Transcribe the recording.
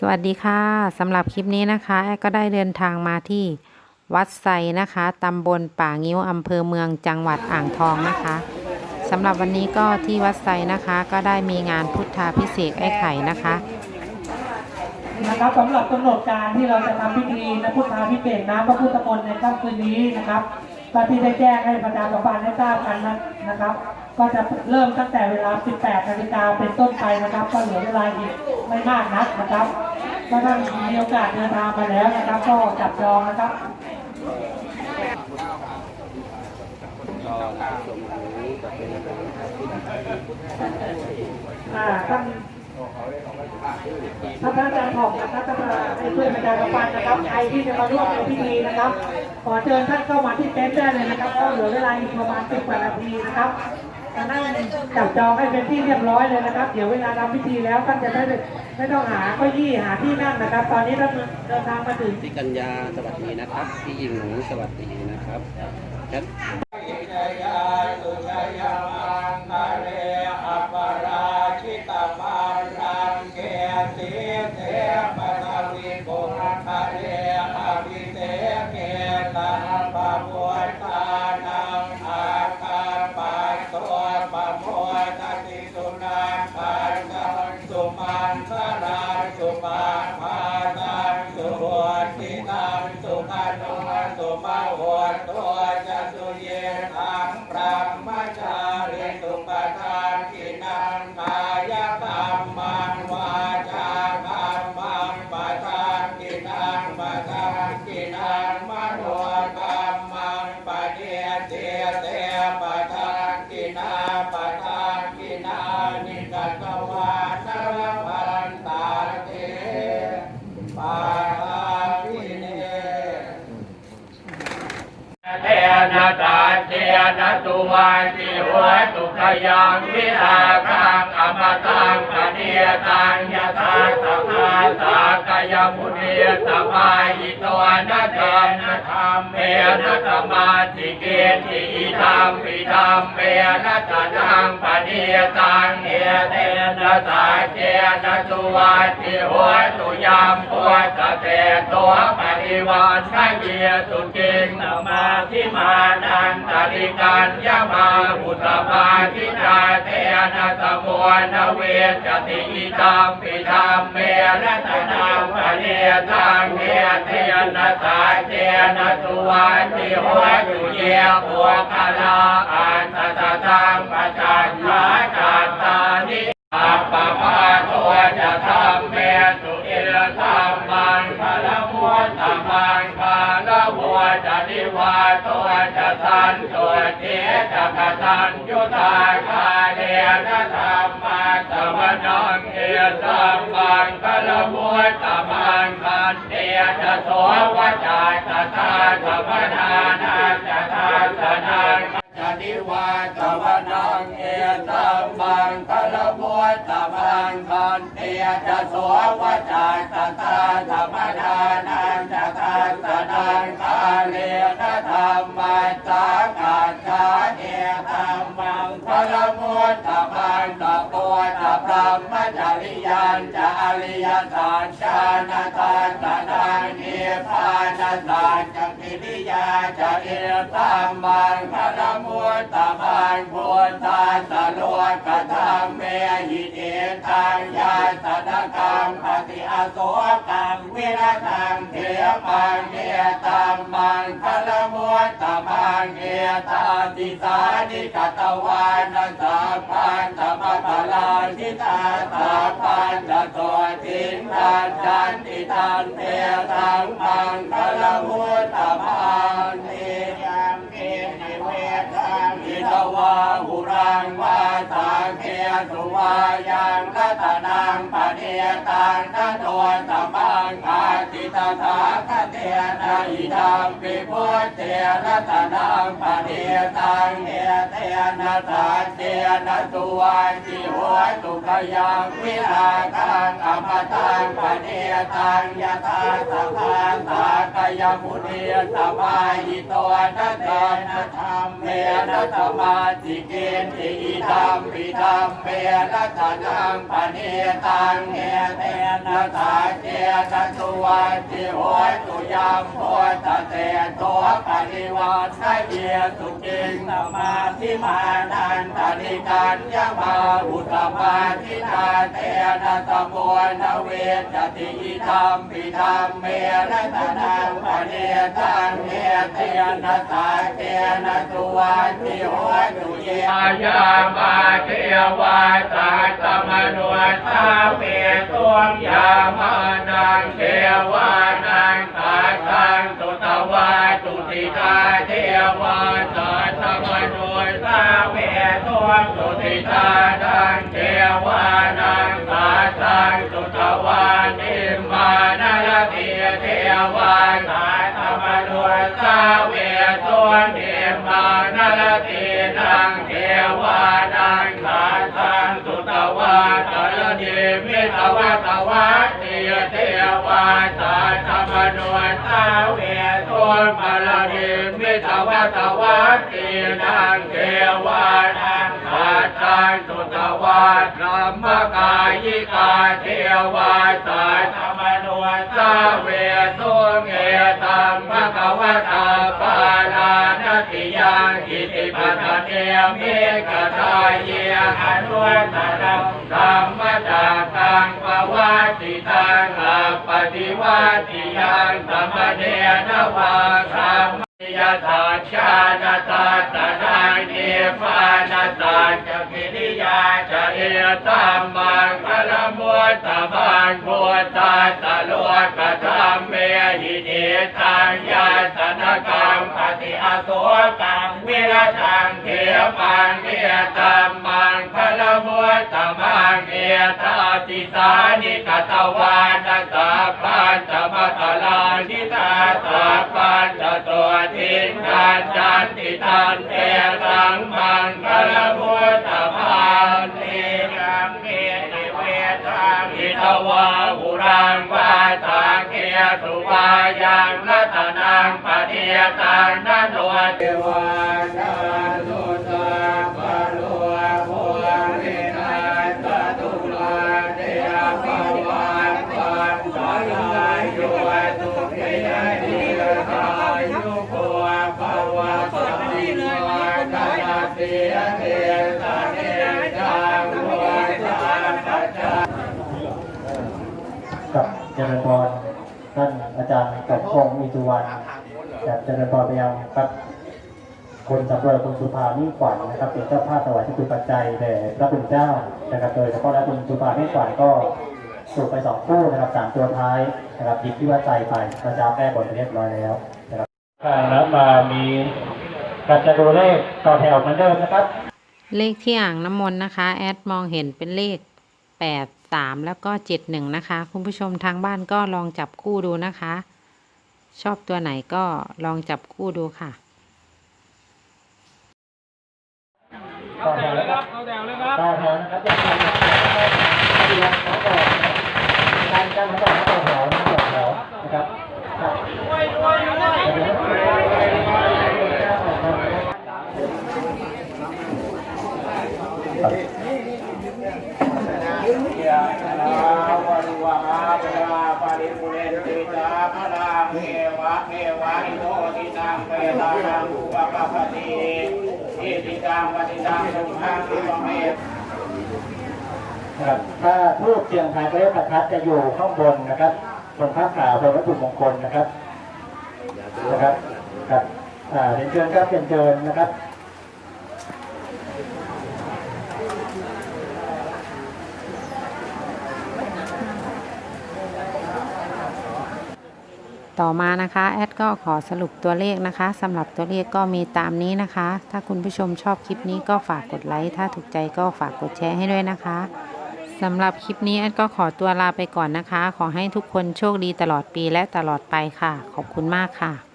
สวัสดีค่ะสำหรับคลิปนี้นะคะแอก็ได้เดินทางมาที่วัดไซนะคะตำบลป่างิ้วอำเภอเมืองจังหวัดอ่างทองนะคะสำหรับวันนี้ก็ที่วัดไซนะคะ ก็ได้มีงานพุทธาพิเศษไอ้ไข่นะคะนะครับสำหรับกำหนดการที่เราจะทำพิธีนะพุทธาพิเศษน้ำพระพุทธมนต์ในค่ำคืนนี้นะครับก็ที่ได้แจ้งให้ประชาสัมพันธ์ให้ทราบกันนะนะครับ ก็จะเริ่มตั้งแต่เวลา 18 นาฬิกาเป็นต้นไปนะครับ ก็เหลือเวลาอีกไม่มากนักนะครับ ถ้าท่านมีโอกาสเดินทางมาแล้วนะครับก็จับจองนะครับอ่าท่านท่านอาจารย์ผองนะครับท่านให้ช่วยประชาสัมพันธ์นะครับใครที่จะมาร่วมในพิธีนะครับ ขอเชิญท่านเข้ามาที่เต็นท์ได้เลยนะครับก็เหลือเวลาอีกประมาณ10กว่านาทีนะครับ ท่านนั่งจับจองให้เป็นที่เรียบร้อยเลยนะครับ เดี๋ยวเวลาทำพิธีแล้วท่านจะได้ไม่ต้องหาเก้าอี้หาที่นั่งนะครับ ตอนนี้ท่านเดินทางมาถึงพี่กัญญาสวัสดีนะครับพี่หญิงหนูสวัสดีนะครับ แคทเทนะตาเทนะตุวั นติหัวตุขยังวิอาคังอมตังปเนียตังยะธาสัมาสากายมุนีสมาหิโตนาเทนธรรมเมนะสมาติเกติอิธรรมปิธรรมเมนะตะนังป นียตังเอเตนะตาเทนะตุวันติหัวตุยามปัวตะเตตัวปริวันนาเยสุจิงนมาทิมานันตริกันยามาอุตมาทิจาเทนะสมุนเวจติอิตัมปิธรรมเมรัตนังปเนตังเนเทนะสาเทนะสุวันติหัวตุเยหัวกาลาอันตตะตังปัจจันทาจัตตานิอัปปะปะตัวจะทำเมสุเอรธรรมังพละมุตตมังพาละวัวจะนิวาตัวจะทันตัวเทจะกตันยุตาคาเดนะธรรมาตะวันนังเอตัมมังพละมุตตมังคันเตจะโสวจาตตาธรรมน วจาตตาธรรมดานังจะทัสสนังคาเลนะธรรมัสสากัจจาเอตัมมังคลมุตตมังตะโกตะพรหมจริยันจะอริยสัจจานาทานตนังเนพานสัจจกิริยาจะเอตัมมังคลมุตตมังพุทธ ตังยาสนกังปฏิอโศกังวิรตังเทปังเอตัมมังคลมุตตมังเอตาติสานิกตวานัสสะพันธมะพลาทิตาตาพันธโตทินทานจันติทันเทตังมังคลมุตตมังเน วาหุรังวาตาเทสุวายังกัตนังปเนตังนัโตตมังคาติตถาคเต นะอิทัมปิพุทเตนะตนังปะเนตังเอเตนะตาเตนะตุวันติหัวตุขยังวิลาคังอมตังปเนตังยถาสัพพาสากยมุนีสบายอิโตนะเตนะธรรมเมนะธรรมาจิเกณติอิธัมปิธัมเมนะทานังปเนตังเนเตนะสาเจนะตุวันติโหตุ ยัมโพตเตโตปริวันไเบียสุจิงสมาธิมานันตนิกันยมาอุตมาทิตาเตนะตะโมนเวจติอิธัมปิธัมเมนะตนังปเนตังเนเตนะสาเจนะตุวันติโหตุเยายามาเทวาตาตมโนตาเปตัวมยามานังเทวานังตา ตังตุตวาตุติตาเทวาตาธรรมโนตาเปตัวมตุติตาดังเทวานัง เทวาตาตมโนตาเวตัวมาลเดมิตวะตวะเตีนังเทวานังตาตังตุตวาธรรมกายิกาเทวาตาธรรมโนตาเวตุเงตัมภะคะวะตาปาลานติยังกิติปัตเนมิกตาเยอนุตตรังธรรมจักตังปวัต ฏิวัติยังธรรมเนนวาคัมยะถาชาณตาตะนังเนปานาตาจะกิริยาจะเอตัมมังคลมุตตะบังพุทธาตะโลกะธรรมเมหิเนตังยาสนกังปฏิอโสกังวิรตังเทปังเนตัมมังคลมุตตะมังเอตา ติสานิกตวานัสสะปัญจมตลานิตาตาปัญจตัวทิงนันจันติตันเตสังมังคลมุตตะมังเตกังเกติเวทังอิทวาหุรังวาตาเกสุวายังรัตนังปะเดียตังนันโนเทวานันโนตาปะโลภวเวนัสตตุลาเดียภวันปันตาลายโยตุเกยดีละทายโยโกภวะสัมมิวาทานาเตียเตสะเนจังวัฏาปัจจา กับเจริญพรท่านอา จารย์กับพงศ์มีสุวรรณจากเจริญพรไปยังครับ คนสำรวจคุณสุภามิ่งขวัญนะครับเป็นเจ้าภาพถวายที่คุณปัจจัยแด่พระคุณเจ้านะครับโดยเฉพาะแล้วคุณสุภามิ่งขวัญก็สูบไปสองคู่นะครับสามตัวท้ายนะครับหยิบที่ว่าใจไปพระเจ้าแก้บนไปเรียบร้อยแล้วนะครับข้างน้ำมามีกัจจดูเลขต่อแถวเหมือนเดิมนะครับ เลขที่อ่างน้ำมนต์นะคะ แอดมองเห็นเป็นเลข8 3 แล้วก็ 71 นะคะ คุณผู้ชมทางบ้านก็ลองจับคู่ดูนะคะ ชอบตัวไหนก็ลองจับคู่ดูค่ะต่อแถวเลยครับต่อแถวเลยครับต่อแถวนะครับจะต่อแถวนะครับเรียนเขาก่อนการการเขาบอกต่อแถวนะต่อแถวนะครับครับครับยะลาวริวหาปราปริปุเรนติตาพลังเอวะเอวะอิโนทินังเปตานัง อุปปปติอิติตังปฏิตังสุขังสุเมตครับถ้าทูบเสียงทายเลขประทัดจะอยู่ข้างบนนะครับบนผ้าขาวเป็นวัตถุมงคลนะครับนะครับครับอ่าเรียนเชิญครับเรียนเชิญนะครับ ต่อมานะคะแอดก็ขอสรุปตัวเลขนะคะสำหรับตัวเลขก็มีตามนี้นะคะ ถ้าคุณผู้ชมชอบคลิปนี้ก็ฝากกดไลค์ถ้าถูกใจก็ฝากกดแชร์ให้ด้วยนะคะสำหรับคลิปนี้แอดก็ขอตัวลาไปก่อนนะคะ ขอให้ทุกคนโชคดีตลอดปีและตลอดไปค่ะ ขอบคุณมากค่ะ